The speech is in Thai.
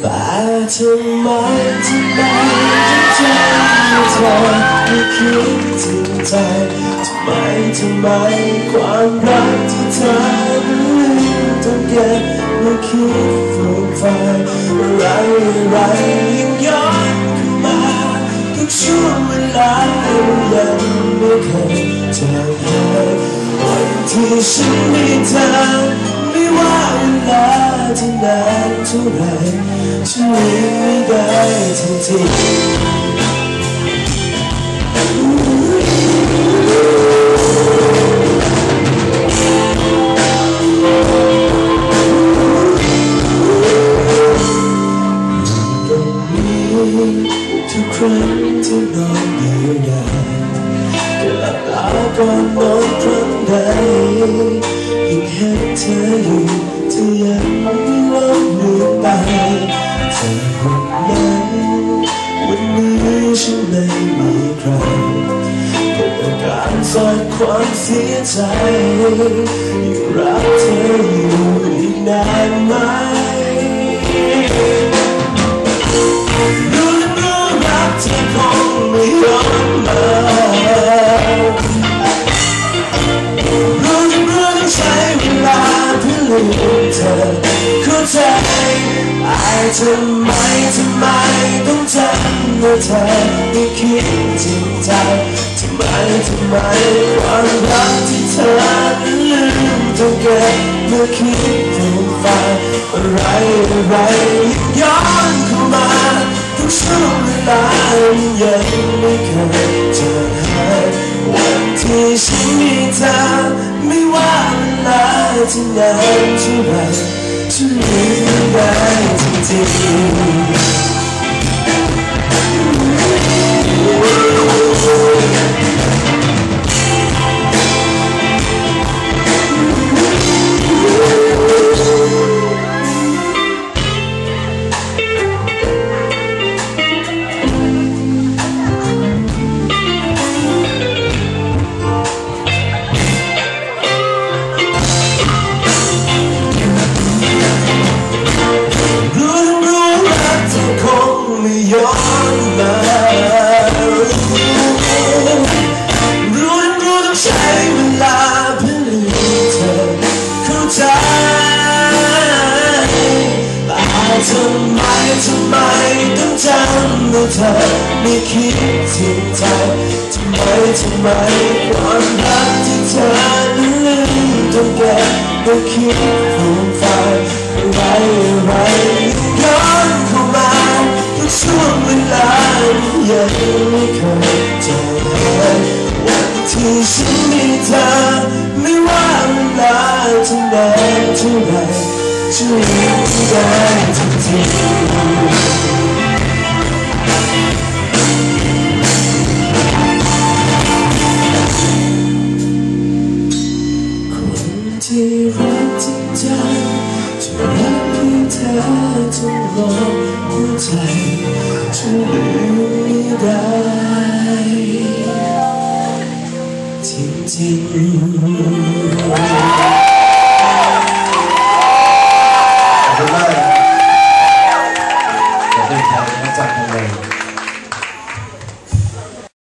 แต่ทำไมทำไมถึงใจเธอไม่คิดถึงใจทำไมทำไมความรักที่เธอต้องเก็บไม่คิดฝืนไฟอะไรอะไร ช่วงเวลายังไม่เคยเจอเลยวันที่ฉันมีเธอไม่ว่าเวลาจะนานเท่าไรฉันยังไม่ได้ทันที ทุกครั้งที่นอนเดียวดายก็หลับตาก่อนนอนครั้งใดยิ่งเห็นเธออยู่จะยังไม่ลดเลือนไปจากวันนั้นวันนี้ฉันไม่มีใครเกิดการสอนความเสียใจยั เพื่อลืมเธอเข้าใจไอทำไมทำไมต้องจำว่าเธอไม่คิดจริงใจทำไมทำไมความรักที่เธอนั้นลืมต้องเก็บเมื่อคิดถึงฝันอะไรอะไรย้อนเข้ามาทุกช่วงเวลายังไม่เคยาที่นานเท่าไเธอไม่คิดถึงใจทำไมทำไมความรักที่เธอนั้นลืมต้องเก็บไว้คิดฟูมไฟไรอะไรย้อนเข้ามาทุกช่วงเวลายังไม่เคยเจอวันที่ฉันมีเธอไม่ว่าเวลาจะนานเท่าไหรจะลืมได้ทันทีคน ที่รักจริงใจจะรักเพียงเธอจนรอหัวใจฉันลืมไม่ได้